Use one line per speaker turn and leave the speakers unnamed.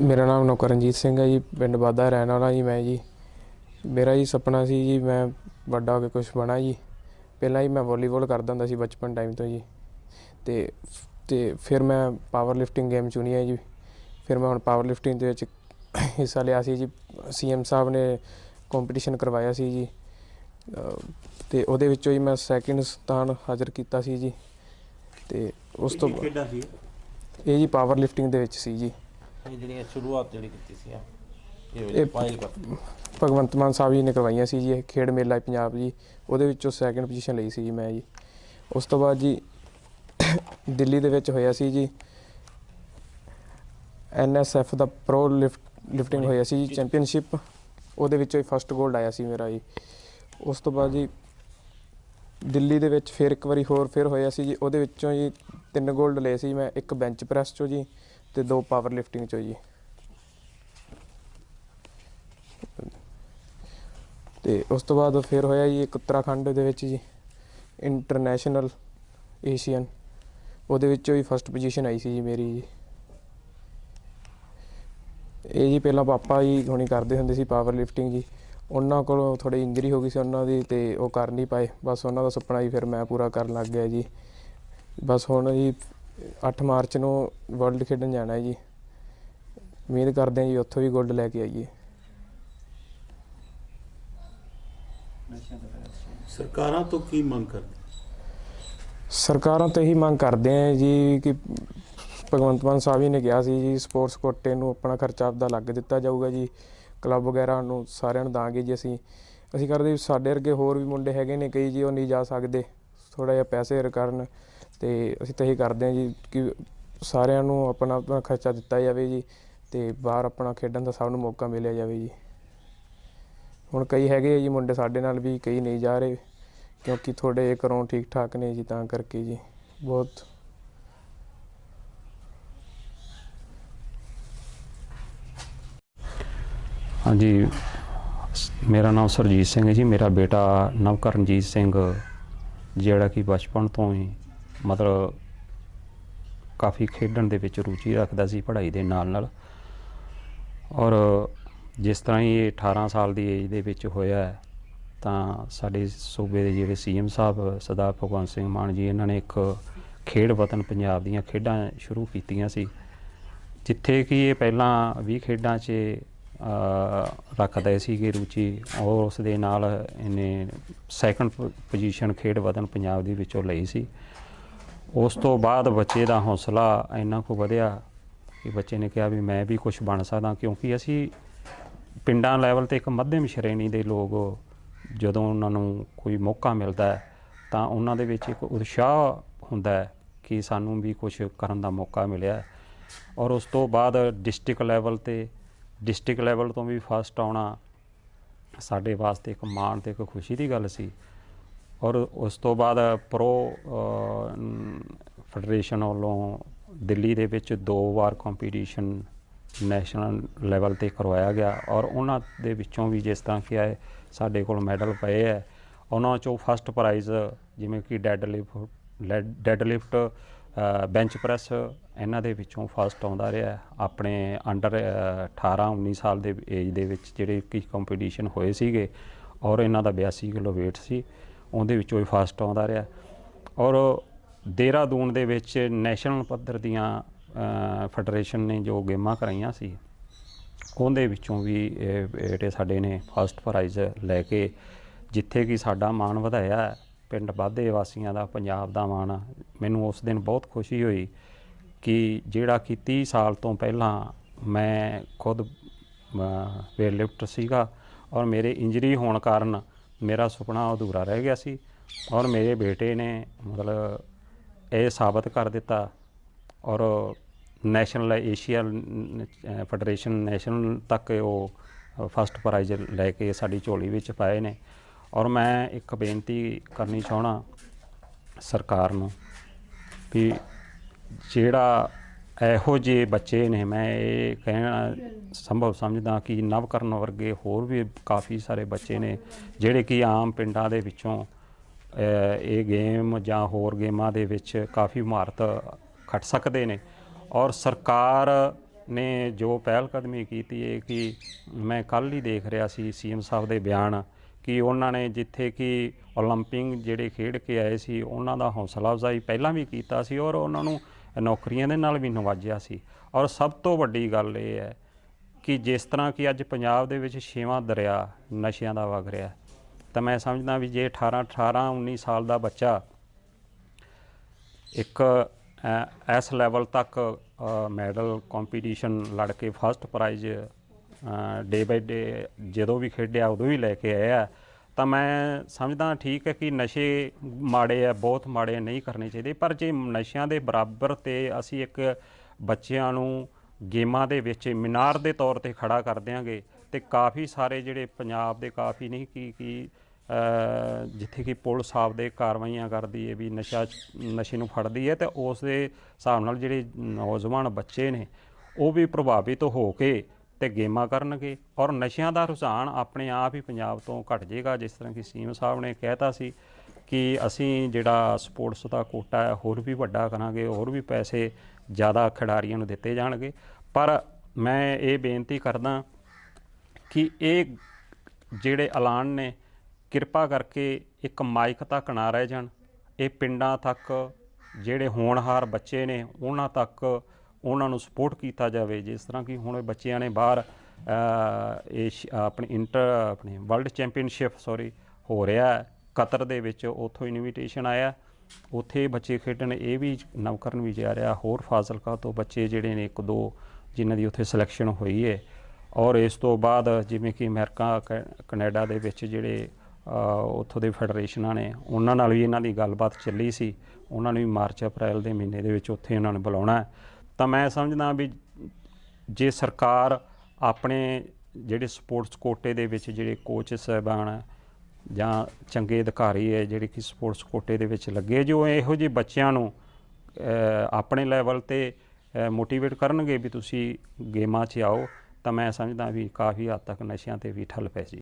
ਮੇਰਾ ਨਾਮ ਨੌਕਰਨਜੀਤ ਸਿੰਘ ਹੈ ਜੀ ਪਿੰਡ ਬਾਦਾ ਰਹਿਣ ਵਾਲਾ ਜੀ ਮੈਂ ਜੀ। ਮੇਰਾ ਜੀ ਸੁਪਨਾ ਸੀ ਜੀ ਮੈਂ ਵੱਡਾ ਹੋ ਕੇ ਕੁਝ ਬਣਾ ਜੀ। ਪਹਿਲਾਂ ਹੀ ਮੈਂ ਵਾਲੀਬਾਲ ਕਰਦਾ ਹੁੰਦਾ ਸੀ ਬਚਪਨ ਟਾਈਮ ਤੋਂ ਜੀ। ਤੇ ਤੇ ਫਿਰ ਮੈਂ ਪਾਵਰ ਲਿਫਟਿੰਗ ਗੇਮ ਚੁਣੀ ਹੈ ਜੀ। ਫਿਰ ਮੈਂ ਹੁਣ ਪਾਵਰ ਲਿਫਟਿੰਗ ਦੇ ਵਿੱਚ ਹਿੱਸਾ ਲਿਆ ਸੀ ਜੀ। ਸੀਐਮ ਸਾਹਿਬ ਨੇ ਕੰਪੀਟੀਸ਼ਨ ਕਰਵਾਇਆ ਸੀ ਜੀ। ਤੇ ਉਹਦੇ ਵਿੱਚੋਂ ਹੀ ਮੈਂ ਸੈਕਿੰਡ ਸਥਾਨ ਹਾਜ਼ਰ ਕੀਤਾ ਸੀ ਜੀ। ਤੇ ਉਸ ਤੋਂ
ਸੀ?
ਇਹ ਜੀ ਪਾਵਰ ਲਿਫਟਿੰਗ ਦੇ ਵਿੱਚ ਸੀ ਜੀ।
ਇਹ ਜਿਹੜੀਆਂ ਸ਼ੁਰੂਆਤ ਜਿਹੜੀ ਕੀਤੀ ਸੀ ਇਹ ਪਾਇਲ ਕਰ
ਭਗਵੰਤ ਮਾਨ ਸਾਹਿਬ ਜੀ ਨੇ ਕਰਵਾਈਆਂ ਸੀ ਜੀ ਇਹ ਖੇਡ ਮੇਲਾ ਪੰਜਾਬ ਜੀ ਉਹਦੇ ਵਿੱਚੋਂ ਸੈਕੰਡ ਪੋਜੀਸ਼ਨ ਲਈ ਸੀ ਜੀ ਮੈਂ ਜੀ। ਉਸ ਤੋਂ ਬਾਅਦ ਜੀ ਦਿੱਲੀ ਦੇ ਵਿੱਚ ਹੋਇਆ ਸੀ ਜੀ ਐਨਐਸਐਫ ਦਾ ਪ੍ਰੋ ਲਿਫਟ ਲਿਫਟਿੰਗ ਹੋਇਆ ਸੀ ਜੀ ਚੈਂਪੀਅਨਸ਼ਿਪ ਉਹਦੇ ਵਿੱਚੋਂ ਹੀ ਫਸਟ 골ਡ ਆਇਆ ਸੀ ਮੇਰਾ ਜੀ। ਉਸ ਤੋਂ ਬਾਅਦ ਜੀ ਦਿੱਲੀ ਦੇ ਵਿੱਚ ਫਿਰ ਇੱਕ ਵਾਰੀ ਹੋਰ ਫਿਰ ਹੋਇਆ ਸੀ ਜੀ ਉਹਦੇ ਵਿੱਚੋਂ ਜੀ ਤਿੰਨ 골ਡ ਲਏ ਸੀ ਮੈਂ ਇੱਕ ਬੈਂਚ ਪ੍ਰੈਸ ਚੋਂ ਜੀ ਤੇ ਦੋ ਪਾਵਰ ਲਿਫਟਿੰਗ ਚੋਂ ਜੀ। ਤੇ ਉਸ ਤੋਂ ਬਾਅਦ ਫਿਰ ਹੋਇਆ ਜੀ ਇੱਕ ਉੱਤਰਾਖੰਡ ਦੇ ਵਿੱਚ ਜੀ ਇੰਟਰਨੈਸ਼ਨਲ ਏਸ਼ੀਅਨ ਉਹਦੇ ਵਿੱਚੋਂ ਹੀ ਫਸਟ ਪੋਜੀਸ਼ਨ ਆਈ ਸੀ ਜੀ ਮੇਰੀ ਜੀ। ਇਹ ਜੀ ਪਹਿਲਾਂ ਪਾਪਾ ਜੀ ਹੁਣੀ ਕਰਦੇ ਹੁੰਦੇ ਸੀ ਪਾਵਰ ਲਿਫਟਿੰਗ ਜੀ। ਉਹਨਾਂ ਕੋਲੋਂ ਥੋੜੀ ਇੰਜਰੀ ਹੋ ਗਈ ਸੀ ਉਹਨਾਂ ਦੀ ਤੇ ਉਹ ਕਰ ਨਹੀਂ ਪਾਏ। ਬਸ ਉਹਨਾਂ ਦਾ ਸੁਪਨਾ ਹੀ ਫਿਰ ਮੈਂ ਪੂਰਾ ਕਰਨ ਲੱਗ ਗਿਆ ਜੀ। ਬਸ ਹੁਣ ਜੀ 8 ਮਾਰਚ ਨੂੰ ਵਰਲਡ ਖੇਡਣ ਜਾਣਾ ਹੈ ਜੀ। ਉਮੀਦ ਕਰਦੇ ਹਾਂ ਜੀ ਉੱਥੋਂ ਵੀ 골ਡ ਲੈ ਕੇ ਆਈਏ।
ਸਰਕਾਰਾਂ ਤੋਂ ਕੀ ਮੰਗ ਕਰਦੇ?
ਸਰਕਾਰਾਂ ਤੋਂ ਇਹੀ ਮੰਗ ਕਰਦੇ ਆ ਜੀ ਕਿ ਭਗਵੰਤ ਮਾਨ ਸਾਹਿਬ ਜੀ ਨੇ ਕਿਹਾ ਸੀ ਜੀ ਸਪੋਰਟਸ ਕੋਟੇ ਨੂੰ ਆਪਣਾ ਖਰਚਾ ਆਪਦਾ ਲੱਗ ਦਿੱਤਾ ਜਾਊਗਾ ਜੀ। ਕਲੱਬ ਵਗੈਰਾ ਨੂੰ ਸਾਰਿਆਂ ਨੂੰ ਦਾਂਗੇ ਜੀ ਅਸੀਂ। ਅਸੀਂ ਕਰਦੇ ਸਾਡੇ ਵਰਗੇ ਹੋਰ ਵੀ ਮੁੰਡੇ ਹੈਗੇ ਨੇ ਕਈ ਜੀ ਉਹ ਨਹੀਂ ਜਾ ਸਕਦੇ। ਥੋੜਾ ਜਿਹਾ ਪੈਸੇ ਕਰਨ ਅਤੇ ਅਸੀਂ ਤਾਂ ਇਹੀ ਕਰਦੇ ਹਾਂ ਜੀ ਕਿ ਸਾਰਿਆਂ ਨੂੰ ਆਪਣਾ ਆਪਣਾ ਖਰਚਾ ਦਿੱਤਾ ਜਾਵੇ ਜੀ ਅਤੇ ਬਾਹਰ ਆਪਣਾ ਖੇਡਣ ਦਾ ਸਭ ਨੂੰ ਮੌਕਾ ਮਿਲਿਆ ਜਾਵੇ ਜੀ। ਹੁਣ ਕਈ ਹੈਗੇ ਆ ਜੀ ਮੁੰਡੇ ਸਾਡੇ ਨਾਲ ਵੀ, ਕਈ ਨਹੀਂ ਜਾ ਰਹੇ ਕਿਉਂਕਿ ਥੋੜੇ ਘਰੋਂ ਠੀਕ ਠਾਕ ਨੇ ਜੀ ਤਾਂ ਕਰਕੇ ਜੀ, ਬਹੁਤ।
ਹਾਂਜੀ, ਮੇਰਾ ਨਾਮ ਸਰਜੀਤ ਸਿੰਘ ਹੈ ਜੀ, ਮੇਰਾ ਬੇਟਾ ਨਵਕਰਨਜੀਤ ਸਿੰਘ, ਜਿਹੜਾ ਕਿ ਬਚਪਨ ਤੋਂ ਹੀ ਮਤਲਬ ਕਾਫੀ ਖੇਡਣ ਦੇ ਵਿੱਚ ਰੁਚੀ ਰੱਖਦਾ ਸੀ ਪੜ੍ਹਾਈ ਦੇ ਨਾਲ ਨਾਲ। ਔਰ ਜਿਸ ਤਰ੍ਹਾਂ ਹੀ ਇਹ 18 ਸਾਲ ਦੀ ਏਜ ਦੇ ਵਿੱਚ ਹੋਇਆ ਤਾਂ ਸਾਡੇ ਸੂਬੇ ਦੇ ਜਿਹੜੇ ਸੀਐਮ ਸਾਹਿਬ ਸਰਦਾਰ ਭਗਵੰਤ ਸਿੰਘ ਮਾਨ ਜੀ, ਇਹਨਾਂ ਨੇ ਇੱਕ ਖੇਡ ਵਤਨ ਪੰਜਾਬ ਦੀਆਂ ਖੇਡਾਂ ਸ਼ੁਰੂ ਕੀਤੀਆਂ ਸੀ, ਜਿੱਥੇ ਕਿ ਇਹ ਪਹਿਲਾਂ 20 ਖੇਡਾਂ 'ਚ ਰੱਖਦੇ ਸੀਗੇ ਰੁਚੀ। ਔਰ ਉਸ ਦੇ ਨਾਲ ਇਹਨੇ ਸੈਕੰਡ ਪੋਜੀਸ਼ਨ ਖੇਡ ਵਤਨ ਪੰਜਾਬ ਦੇ ਵਿੱਚੋਂ ਲਈ ਸੀ। ਉਸ ਤੋਂ ਬਾਅਦ ਬੱਚੇ ਦਾ ਹੌਸਲਾ ਇੰਨਾ ਕੁ ਵਧਿਆ ਕਿ ਬੱਚੇ ਨੇ ਕਿਹਾ ਵੀ ਮੈਂ ਵੀ ਕੁਝ ਬਣ ਸਕਦਾ ਕਿਉਂਕਿ ਅਸੀਂ ਪਿੰਡਾਂ ਲੈਵਲ ਤੇ ਇੱਕ ਮੱਧਮ ਸ਼੍ਰੇਣੀ ਦੇ ਲੋਕ ਜਦੋਂ ਉਹਨਾਂ ਨੂੰ ਕੋਈ ਮੌਕਾ ਮਿਲਦਾ ਹੈ, ਤਾਂ ਉਹਨਾਂ ਦੇ ਵਿੱਚ ਇੱਕ ਉਤਸ਼ਾਹ ਹੁੰਦਾ ਹੈ ਕਿ ਸਾਨੂੰ ਵੀ ਕੁਝ ਕਰਨ ਦਾ ਮੌਕਾ ਮਿਲਿਆ ਔਰ ਉਸ ਤੋਂ ਬਾਅਦ ਡਿਸਟ੍ਰਿਕਟ ਲੈਵਲ ਤੇ ਡਿਸਟ੍ਰਿਕਟ ਲੈਵਲ ਤੋਂ ਵੀ ਫਸਟ ਆਉਣਾ ਸਾਡੇ ਵਾਸਤੇ ਇੱਕ ਮਾਣ ਤੇ ਇੱਕ ਖੁਸ਼ੀ ਦੀ ਗੱਲ ਸੀ। ਔਰ ਉਸ ਤੋਂ ਬਾਅਦ ਪ੍ਰੋ ਫੈਡਰੇਸ਼ਨ ਵੱਲੋਂ ਦਿੱਲੀ ਦੇ ਵਿੱਚ ਦੋ ਵਾਰ ਕੰਪੀਟੀਸ਼ਨ ਨੈਸ਼ਨਲ ਲੈਵਲ ਤੇ ਕਰਵਾਇਆ ਗਿਆ ਔਰ ਉਹਨਾਂ ਦੇ ਵਿੱਚੋਂ ਵੀ ਜਿਸ ਤਰ੍ਹਾਂ ਕਿ ਆਏ ਸਾਡੇ ਕੋਲ ਮੈਡਲ ਪਏ ਹੈ, ਉਹਨਾਂ ਚੋਂ ਫਸਟ ਪ੍ਰਾਈਜ਼ ਜਿਵੇਂ ਕਿ deadlift deadlift bench press ਇਹਨਾਂ ਦੇ ਵਿੱਚੋਂ ਫਸਟ ਆਉਂਦਾ ਰਿਹਾ ਆਪਣੇ ਅੰਡਰ 18 19 ਸਾਲ ਦੇ ਏਜ ਦੇ ਵਿੱਚ ਜਿਹੜੇ ਕਿ ਕੰਪੀਟੀਸ਼ਨ ਹੋਏ ਸੀਗੇ ਔਰ ਇਹਨਾਂ ਦਾ 82 ਕਿਲੋ weight ਸੀ। ਉਹਦੇ ਵਿੱਚੋਂ ਹੀ ਫਸਟ ਆਉਂਦਾ ਰਿਹਾ। ਔਰ ਦੇਹਰਾਦੂਨ ਦੇ ਵਿੱਚ ਨੈਸ਼ਨਲ ਪੱਧਰ ਦੀਆਂ ਫੈਡਰੇਸ਼ਨ ਨੇ ਜੋ ਗੇਮਾਂ ਕਰਾਈਆਂ ਸੀ, ਉਹਦੇ ਵਿੱਚੋਂ ਵੀ ਜਿਹੜੇ ਸਾਡੇ ਨੇ ਫਸਟ ਪ੍ਰਾਈਜ਼ ਲੈ ਕੇ, ਜਿੱਥੇ ਕਿ ਸਾਡਾ ਮਾਣ ਵਧਾਇਆ, ਪਿੰਡ ਬਾਦੇ ਵਾਸੀਆਂ ਦਾ, ਪੰਜਾਬ ਦਾ ਮਾਣ, ਮੈਨੂੰ ਉਸ ਦਿਨ ਬਹੁਤ ਖੁਸ਼ੀ ਹੋਈ ਕਿ ਜਿਹੜਾ ਕਿ 30 ਸਾਲ ਤੋਂ ਪਹਿਲਾਂ ਮੈਂ ਖੁਦ ਵੇਟ ਲਿਫਟ ਸੀਗਾ, ਔਰ ਮੇਰੇ ਇੰਜਰੀ ਹੋਣ ਕਾਰਨ ਮੇਰਾ ਸੁਪਨਾ ਅਧੂਰਾ ਰਹਿ ਗਿਆ ਸੀ ਔਰ ਮੇਰੇ ਬੇਟੇ ਨੇ ਮਤਲਬ ਇਹ ਸਾਬਤ ਕਰ ਦਿੱਤਾ ਔਰ ਨੈਸ਼ਨਲ ਏਸ਼ੀਆ ਫੈਡਰੇਸ਼ਨ ਨੈਸ਼ਨਲ ਤੱਕ ਉਹ ਫਸਟ ਪ੍ਰਾਈਜ਼ ਲੈ ਕੇ ਸਾਡੀ ਝੋਲੀ ਵਿੱਚ ਪਾਏ ਨੇ ਔਰ ਮੈਂ ਇੱਕ ਬੇਨਤੀ ਕਰਨੀ ਚਾਹਣਾ ਸਰਕਾਰ ਨੂੰ ਵੀ ਜਿਹੜਾ ਇਹੋ ਜਿਹੇ ਬੱਚੇ ਨੇ ਮੈਂ ਇਹ ਕਹਿਣਾ ਸੰਭਵ ਸਮਝਦਾ ਕਿ ਨਵਕਰਨ ਵਰਗੇ ਹੋਰ ਵੀ ਕਾਫੀ ਸਾਰੇ ਬੱਚੇ ਨੇ ਜਿਹੜੇ ਕਿ ਆਮ ਪਿੰਡਾਂ ਦੇ ਵਿੱਚੋਂ ਅ, ਇਹ ਗੇਮ ਜਾਂ ਹੋਰ ਗੇਮਾਂ ਦੇ ਵਿੱਚ ਕਾਫੀ ਮਹਾਰਤ ਖੱਟ ਸਕਦੇ ਨੇ ਔਰ ਸਰਕਾਰ ਨੇ ਜੋ ਪਹਿਲ ਕਦਮੀ ਕੀਤੀ ਹੈ ਕਿ ਮੈਂ ਕੱਲ ਹੀ ਦੇਖ ਰਿਹਾ ਸੀ ਸੀਐਮ ਸਾਹਿਬ ਦੇ ਬਿਆਨ ਕਿ ਉਹਨਾਂ ਨੇ ਜਿੱਥੇ ਕਿ 올림픽 ਜਿਹੜੇ ਖੇਡ ਕੇ ਆਏ ਸੀ ਉਹਨਾਂ ਦਾ ਹੌਸਲਾ ਅਫਜ਼ਾਈ ਪਹਿਲਾਂ ਵੀ ਕੀਤਾ ਸੀ ਔਰ ਉਹਨਾਂ ਨੂੰ ਨੌਕਰੀਆਂ ਦੇ ਨਾਲ ਵੀ ਨਵਾਜਿਆ ਸੀ। ਔਰ ਸਭ ਤੋਂ ਵੱਡੀ ਗੱਲ ਇਹ ਹੈ ਕਿ ਜਿਸ ਤਰ੍ਹਾਂ ਕਿ ਅੱਜ ਪੰਜਾਬ ਦੇ ਵਿੱਚ ਛੇਵਾਂ ਦਰਿਆ ਨਸ਼ਿਆਂ ਦਾ ਵਗ ਰਿਹਾ ਤਾਂ ਮੈਂ ਸਮਝਦਾ ਵੀ ਜੇ 18 18 19 ਸਾਲ ਦਾ ਬੱਚਾ ਇੱਕ ਅ, ਇਸ ਲੈਵਲ ਤੱਕ ਮੈਡਲ ਕੰਪੀਟੀਸ਼ਨ ਲੜ ਕੇ ਫਸਟ ਪ੍ਰਾਈਜ਼ ਡੇ ਬਾਈ ਡੇ ਜਦੋਂ ਵੀ ਖੇਡਿਆ ਉਦੋਂ ਵੀ ਲੈ ਕੇ ਆਇਆ ਤਾਂ ਮੈਂ ਸਮਝਦਾ ਠੀਕ ਹੈ ਕਿ ਨਸ਼ੇ ਮਾੜੇ ਆ, ਬਹੁਤ ਮਾੜੇ ਨਹੀਂ ਕਰਨੇ ਚਾਹੀਦੇ। ਪਰ ਜੇ ਨਸ਼ਿਆਂ ਦੇ ਬਰਾਬਰ ਤੇ ਅਸੀਂ ਇੱਕ ਬੱਚਿਆਂ ਨੂੰ ਗੇਮਾਂ ਦੇ ਵਿੱਚ ਮਿਨਾਰ ਦੇ ਤੌਰ ਤੇ ਖੜਾ ਕਰ ਦਿਆਂਗੇ ਤੇ ਕਾਫੀ ਸਾਰੇ ਜਿਹੜੇ ਪੰਜਾਬ ਦੇ ਕਾਫੀ ਨਹੀਂ ਕੀ ਕੀ ਜਿੱਥੇ ਕਿ ਪੁਲਿਸ ਆਪਦੇ ਕਾਰਵਾਈਆਂ ਕਰਦੀ ਹੈ ਵੀ ਨਸ਼ਾ ਨਸ਼ੇ ਨੂੰ ਫੜਦੀ ਹੈ ਤੇ ਉਸ ਦੇ ਹਿਸਾਬ ਨਾਲ ਜਿਹੜੇ ਨੌਜਵਾਨ ਬੱਚੇ ਨੇ, ਉਹ ਵੀ ਪ੍ਰਭਾਵਿਤ ਹੋ ਕੇ ਤੇ ਗੇਮਾਂ ਕਰਨਗੇ। ਔਰ ਨਸ਼ਿਆਂ ਦਾ ਰੁਝਾਨ ਆਪਣੇ ਆਪ ਹੀ ਪੰਜਾਬ ਤੋਂ ਘਟ ਜਾਏਗਾ। ਜਿਸ ਤਰ੍ਹਾਂ ਕਿ ਸੀਐਮ ਸਾਹਿਬ ਨੇ ਕਹਿਤਾ ਸੀ ਕਿ ਅਸੀਂ ਜਿਹੜਾ ਸਪੋਰਟਸ ਦਾ ਕੋਟਾ ਹੈ, ਹੋਰ ਵੀ ਵੱਡਾ ਕਰਾਂਗੇ, ਹੋਰ ਵੀ ਪੈਸੇ ਜ਼ਿਆਦਾ ਖਿਡਾਰੀਆਂ ਨੂੰ ਦਿੱਤੇ ਜਾਣਗੇ। ਪਰ ਮੈਂ ਇਹ ਬੇਨਤੀ ਕਰਦਾ ਕਿ ਇਹ ਜਿਹੜੇ ਐਲਾਨ ਨੇ, ਕਿਰਪਾ ਕਰਕੇ ਇੱਕ ਮਾਈਕ ਤੱਕ ਨਾ ਰਹਿ ਜਾਣ। ਇਹ ਪਿੰਡਾਂ ਤੱਕ, ਜਿਹੜੇ ਹੋਣਹਾਰ ਬੱਚੇ ਨੇ, ਉਹਨਾਂ ਤੱਕ ਉਹਨਾਂ ਨੂੰ ਸਪੋਰਟ ਕੀਤਾ ਜਾਵੇ ਜਿਸ ਤਰ੍ਹਾਂ ਕਿ ਹੁਣ ਬੱਚਿਆਂ ਨੇ ਬਾਹਰ ਅ, ਏਸ਼- ਆਪਣੀ ਇੰਟਰ ਆਪਣੀ ਵਰਲਡ ਚੈਂਪੀਅਨਸ਼ਿਪ ਸੌਰੀ ਹੋ ਰਿਹਾ ਹੈ। ਕਤਰ ਦੇ ਵਿੱਚ ਉੱਥੋਂ ਇਨਵੀਟੇਸ਼ਨ ਆਇਆ। ਉੱਥੇ ਬੱਚੇ ਖੇਡਣ ਇਹ ਵੀ ਨਵਕਰਨ ਵੀ ਜਾ ਰਿਹਾ। ਹੋਰ ਫਾਜ਼ਿਲਕਾ ਤੋਂ ਬੱਚੇ ਜਿਹੜੇ ਨੇ ਇੱਕ ਦੋ ਜਿਨ੍ਹਾਂ ਦੀ ਉੱਥੇ ਸਿਲੈਕਸ਼ਨ ਹੋਈ ਹੈ। ਔਰ ਇਸ ਤੋਂ ਬਾਅਦ ਜਿਵੇਂ ਕਿ ਅਮਰੀਕਾ ਕੈ- ਕੈਨੇਡਾ ਦੇ ਵਿੱਚ ਜਿਹੜੇ ਅ, ਉੱਥੋਂ ਦੇ ਫੈਡਰੇਸ਼ਨਾਂ ਨੇ ਉਹਨਾਂ ਨਾਲ ਵੀ ਇਹਨਾਂ ਦੀ ਗੱਲਬਾਤ ਚੱਲੀ ਸੀ। ਉਹਨਾਂ ਨੂੰ ਵੀ ਮਾਰਚ ਅਪ੍ਰੈਲ ਦੇ ਮਹੀਨੇ ਦੇ ਵਿੱਚ ਉੱਥੇ ਇਹਨਾਂ ਨੂੰ ਬੁਲਾਉਣਾ ਹੈ। ਤਾਂ ਮੈਂ ਸਮਝਦਾ ਵੀ ਜੇ ਸਰਕਾਰ ਆਪਣੇ ਜਿਹੜੇ ਸਪੋਰਟਸ ਕੋਟੇ ਦੇ ਵਿੱਚ ਜਿਹੜੇ ਕੋਚ ਸਾਹਿਬਾਨ ਜਾਂ ਚੰਗੇ ਅਧਿਕਾਰੀ ਹੈ ਜਿਹੜੇ ਕਿ ਸਪੋਰਟਸ ਕੋਟੇ ਦੇ ਵਿੱਚ ਲੱਗੇ, ਜੋ ਇਹੋ ਜਿਹੇ ਬੱਚਿਆਂ ਨੂੰ ਆਪਣੇ ਲੈਵਲ ਤੇ ਮੋਟੀਵੇਟ ਕਰਨਗੇ ਵੀ ਤੁਸੀਂ ਗੇਮਾਂ 'ਚ ਆਓ, ਤਾਂ ਮੈਂ ਸਮਝਦਾ ਵੀ ਕਾਫੀ ਹੱਦ ਤੱਕ ਨਸ਼ਿਆਂ ਤੇ ਵੀ ਠੱਲ ਪੈ ਜੀ।